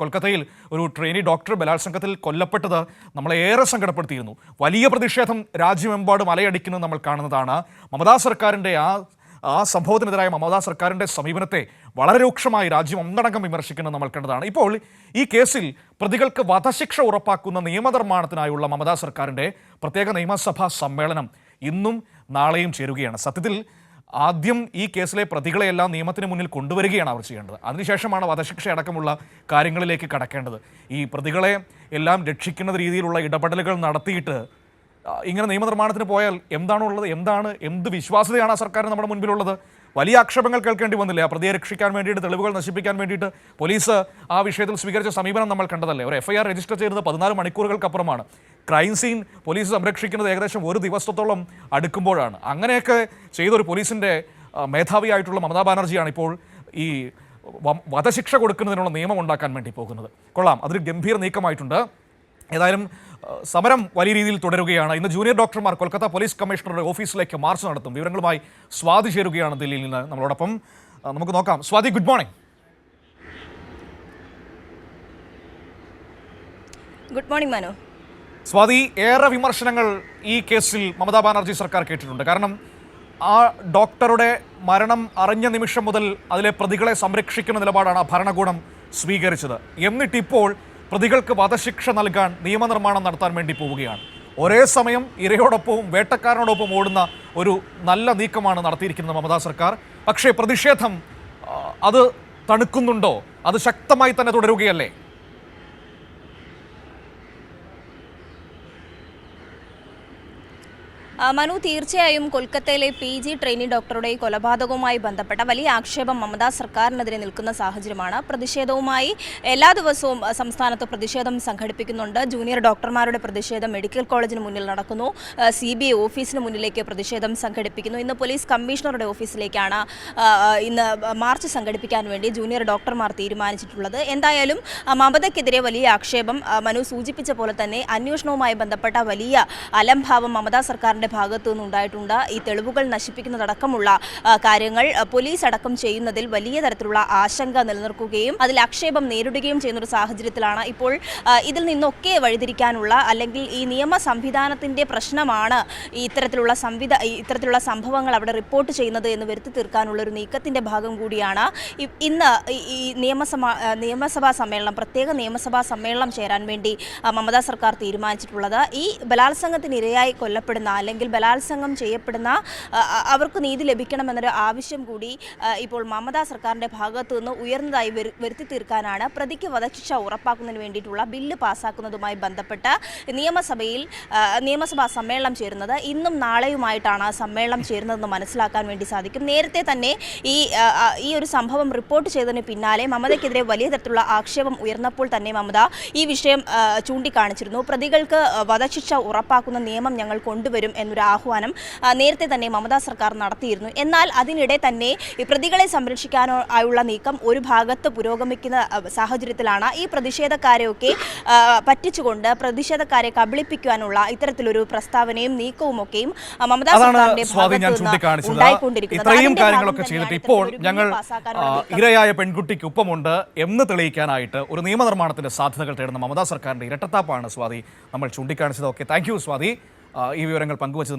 കൊൽക്കത്തയിൽ ഒരു trainee doctor ബലാത്സംഗത്തിൽ കൊല്ലപ്പെട്ടത് നമ്മളെ ഏറെ സങ്കടപ്പെടുത്തിയിരുന്നു. വലിയ പ്രതിഷേധം രാജ്യമെമ്പാടും അലയടിക്കുന്നത് നമ്മൾ കാണുന്നതാണ്. മമതാ സർക്കാരിന്റെ ആ ആ സംഭവത്തിനെതിരായ മമതാ സർക്കാരിന്റെ സമീപനത്തെ വളരെ രൂക്ഷമായി രാജ്യം ഒന്നടങ്കം വിമർശിക്കുന്നത് നമ്മൾ കണ്ടതാണ്. ഇപ്പോൾ ഈ കേസിൽ പ്രതികൾക്ക് വധശിക്ഷ ഉറപ്പാക്കുന്ന നിയമനിർമ്മാണത്തിനായുള്ള മമതാ സർക്കാരിന്റെ പ്രത്യേക നിയമസഭാ സമ്മേളനം ഇന്നും നാളെയും ചേരുകയാണ്. സത്യത്തിൽ ആദ്യം ഈ കേസിലെ പ്രതികളെയെല്ലാം നിയമത്തിന് മുന്നിൽ കൊണ്ടുവരികയാണ് അവർ ചെയ്യേണ്ടത്. അതിനുശേഷമാണ് വധശിക്ഷ അടക്കമുള്ള കാര്യങ്ങളിലേക്ക് കടക്കേണ്ടത്. ഈ പ്രതികളെ എല്ലാം രക്ഷിക്കുന്ന രീതിയിലുള്ള ഇടപെടലുകൾ നടത്തിയിട്ട് ഇങ്ങനെ നിയമനിർമ്മാണത്തിന് പോയാൽ എന്താണുള്ളത് എന്താണ് എന്ത് വിശ്വാസ്യതയാണ് ആ സർക്കാർ നമ്മുടെ മുൻപിലുള്ളത്? വലിയ ആക്ഷേപങ്ങൾ കേൾക്കേണ്ടി വന്നില്ലേ? ആ പ്രതിയെ രക്ഷിക്കാൻ വേണ്ടിയിട്ട് തെളിവുകൾ നശിപ്പിക്കാൻ വേണ്ടിയിട്ട് പോലീസ് ആ വിഷയത്തിൽ സ്വീകരിച്ച സമീപനം നമ്മൾ കണ്ടതല്ലേ? ഒരു എഫ്ഐആർ രജിസ്റ്റർ ചെയ്തത് പതിനാല് മണിക്കൂറുകൾക്കപ്പുറമാണ്. ക്രൈം സീൻ പോലീസ് സംരക്ഷിക്കുന്നത് ഏകദേശം ഒരു ദിവസത്തോളം അടുക്കുമ്പോഴാണ്. അങ്ങനെയൊക്കെ ചെയ്തൊരു പോലീസിന്റെ മേധാവിയായിട്ടുള്ള മമതാ ബാനർജിയാണ് ഇപ്പോൾ ഈ വധശിക്ഷ കൊടുക്കുന്നതിനുള്ള നിയമം ഉണ്ടാക്കാൻ വേണ്ടി പോകുന്നത്. കൊള്ളാം. അതൊരു ഗംഭീര നീക്കമായിട്ടുണ്ട്. ഏതായാലും സമരം വലിയ രീതിയിൽ തുടരുകയാണ്. ഇന്ന് ജൂനിയർ ഡോക്ടർമാർ കൊൽക്കത്ത പോലീസ് കമ്മീഷണറുടെ ഓഫീസിലേക്ക് മാർച്ച് നടത്തും. വിവരങ്ങളുമായി സ്വാതി ചേരുകയാണ് ദില്ലിയിൽ നിന്ന് നമ്മളോടൊപ്പം. നമുക്ക് നോക്കാം. Swathi good morning. Good morning Manu. Swathi ഏറെ വിമർശനങ്ങൾ ഈ കേസിൽ മമതാ ബാനർജി സർക്കാർ കേട്ടിട്ടുണ്ട്. കാരണം ആ ഡോക്ടറുടെ മരണം അറിഞ്ഞ നിമിഷം മുതൽ അതിലെ പ്രതികളെ സംരക്ഷിക്കുന്ന നിലപാടാണ് ആ ഭരണകൂടം സ്വീകരിച്ചത്. എന്നിട്ടിപ്പോൾ പ്രതികൾക്ക് വധശിക്ഷ നൽകാൻ നിയമനിർമ്മാണം നടത്താൻ വേണ്ടി പോവുകയാണ്. ഒരേ സമയം ഇരയോടൊപ്പവും വേട്ടക്കാരനോടൊപ്പം ഓടുന്ന ഒരു നല്ല നീക്കമാണ് നടത്തിയിരിക്കുന്നത് മമതാ സർക്കാർ. പക്ഷേ പ്രതിഷേധം അത് തണുക്കുന്നുണ്ടോ? അത് ശക്തമായി തന്നെ തുടരുകയല്ലേ? മനു തീർച്ചയായും കൊൽക്കത്തയിലെ പി ജി ട്രെയിനി ഡോക്ടറുടെ കൊലപാതകവുമായി ബന്ധപ്പെട്ട വലിയ ആക്ഷേപം മമതാ സർക്കാരിനെതിരെ നിൽക്കുന്ന സാഹചര്യമാണ്. പ്രതിഷേധവുമായി എല്ലാ ദിവസവും സംസ്ഥാനത്ത് പ്രതിഷേധം സംഘടിപ്പിക്കുന്നുണ്ട്. ജൂനിയർ ഡോക്ടർമാരുടെ പ്രതിഷേധം മെഡിക്കൽ കോളേജിന് മുന്നിൽ നടക്കുന്നു. സി ബി ഐ ഓഫീസിന് മുന്നിലേക്ക് പ്രതിഷേധം സംഘടിപ്പിക്കുന്നു. ഇന്ന് പോലീസ് കമ്മീഷണറുടെ ഓഫീസിലേക്കാണ് ഇന്ന് മാർച്ച് സംഘടിപ്പിക്കാൻ വേണ്ടി ജൂനിയർ ഡോക്ടർമാർ തീരുമാനിച്ചിട്ടുള്ളത്. എന്തായാലും മമതയ്ക്കെതിരെ വലിയ ആക്ഷേപം മനു സൂചിപ്പിച്ച പോലെ തന്നെ അന്വേഷണവുമായി ബന്ധപ്പെട്ട വലിയ അലംഭാവം മമതാ സർക്കാരിന്റെ ഭാഗത്തു നിന്നുണ്ടായിട്ടുണ്ട് ഈ തെളിവുകൾ നശിപ്പിക്കുന്നതടക്കമുള്ള കാര്യങ്ങൾ പോലീസ് അടക്കം ചെയ്യുന്നതിൽ വലിയ തരത്തിലുള്ള ആശങ്ക നിലനിർക്കുകയും അതിൽ ആക്ഷേപം നേരിടുകയും ചെയ്യുന്ന ഒരു സാഹചര്യത്തിലാണ് ഇപ്പോൾ ഇതിൽ നിന്നൊക്കെ വഴിതിരിക്കാനുള്ള അല്ലെങ്കിൽ ഈ നിയമ സംവിധാനത്തിന്റെ പ്രശ്നമാണ് ഇത്തരത്തിലുള്ള സംവിധ ഇത്തരത്തിലുള്ള സംഭവങ്ങൾ അവിടെ റിപ്പോർട്ട് ചെയ്യുന്നത് എന്ന് വരുത്തി തീർക്കാനുള്ള ഒരു നീക്കത്തിന്റെ ഭാഗം കൂടിയാണ്. ഇന്ന് ഈ- നിയമസഭാ നിയമസഭാ സമ്മേളനം പ്രത്യേക നിയമസഭാ സമ്മേളനം ചേരാൻ വേണ്ടി മമതാ സർക്കാർ തീരുമാനിച്ചിട്ടുള്ളത്. ഈ ബലാത്സംഗത്തിനിരയായി കൊല്ലപ്പെടുന്ന അല്ലെങ്കിൽ ബലാത്സംഗം ചെയ്യപ്പെടുന്ന അവർക്ക് നീതി ലഭിക്കണമെന്നൊരു ആവശ്യം കൂടി ഇപ്പോൾ മമതാ സർക്കാരിന്റെ ഭാഗത്തു നിന്ന് ഉയർന്നതായി വരു- വരുത്തി തീർക്കാനാണ് പ്രതിക്ക് വധശിക്ഷ ഉറപ്പാക്കുന്നതിന് വേണ്ടിയിട്ടുള്ള ബില്ല് പാസ്സാക്കുന്നതുമായി ബന്ധപ്പെട്ട് നിയമസഭയിൽ നിയമസഭാ സമ്മേളനം ചേരുന്നത്. ഇന്നും നാളെയുമായിട്ടാണ് സമ്മേളനം ചേരുന്നതെന്ന് മനസ്സിലാക്കാൻ വേണ്ടി സാധിക്കും. നേരത്തെ തന്നെ ഈ ഈ ഒരു സംഭവം റിപ്പോർട്ട് ചെയ്തതിന് പിന്നാലെ മമതയ്ക്കെതിരെ വലിയ തരത്തിലുള്ള ആക്ഷേപം ഉയർന്നപ്പോൾ തന്നെ മമത ഈ വിഷയം ചൂണ്ടിക്കാണിച്ചിരുന്നു. പ്രതികൾക്ക് വധശിക്ഷ ഉറപ്പാക്കുന്ന നിയമം ഞങ്ങൾ കൊണ്ടുവരും എന്നൊരു ആഹ്വാനം നേരത്തെ തന്നെ മമതാ സർക്കാർ നടത്തിയിരുന്നു. എന്നാൽ അതിനിടെ തന്നെ ഈ പ്രതികളെ സംരക്ഷിക്കാനോ ആയുള്ള നീക്കം ഒരു ഭാഗത്ത് പുരോഗമിക്കുന്ന സാഹചര്യത്തിലാണ്. ഈ പ്രതിഷേധക്കാരെയൊക്കെ പറ്റിച്ചുകൊണ്ട് പ്രതിഷേധക്കാരെ കബളിപ്പിക്കാനുള്ള ഇത്തരത്തിലൊരു പ്രസ്താവനയും നീക്കവും ഒക്കെയും മമതാ സർക്കാരിന്റെ ഭാഗത്തുനിന്ന് ഉണ്ടായിക്കൊണ്ടിരിക്കുന്നത്. ഇപ്പോൾ ഞങ്ങൾ. ഇരയായ പെൺകുട്ടിക്ക് ഒപ്പമുണ്ട് എന്ന് തെളിയിക്കാനായിട്ട് ഒരു നിയമനിർമ്മാണത്തിന്റെ സാധ്യതകൾ തേടുന്ന മമതാ സർക്കാരിന്റെ ഇരട്ടത്താപ്പാണ് സ്വാതി നമ്മൾ ചൂണ്ടിക്കാണിച്ചത് ഓക്കെ താങ്ക് യു സ്വാതി. ഈ വിവരങ്ങൾ പങ്കുവച്ചത്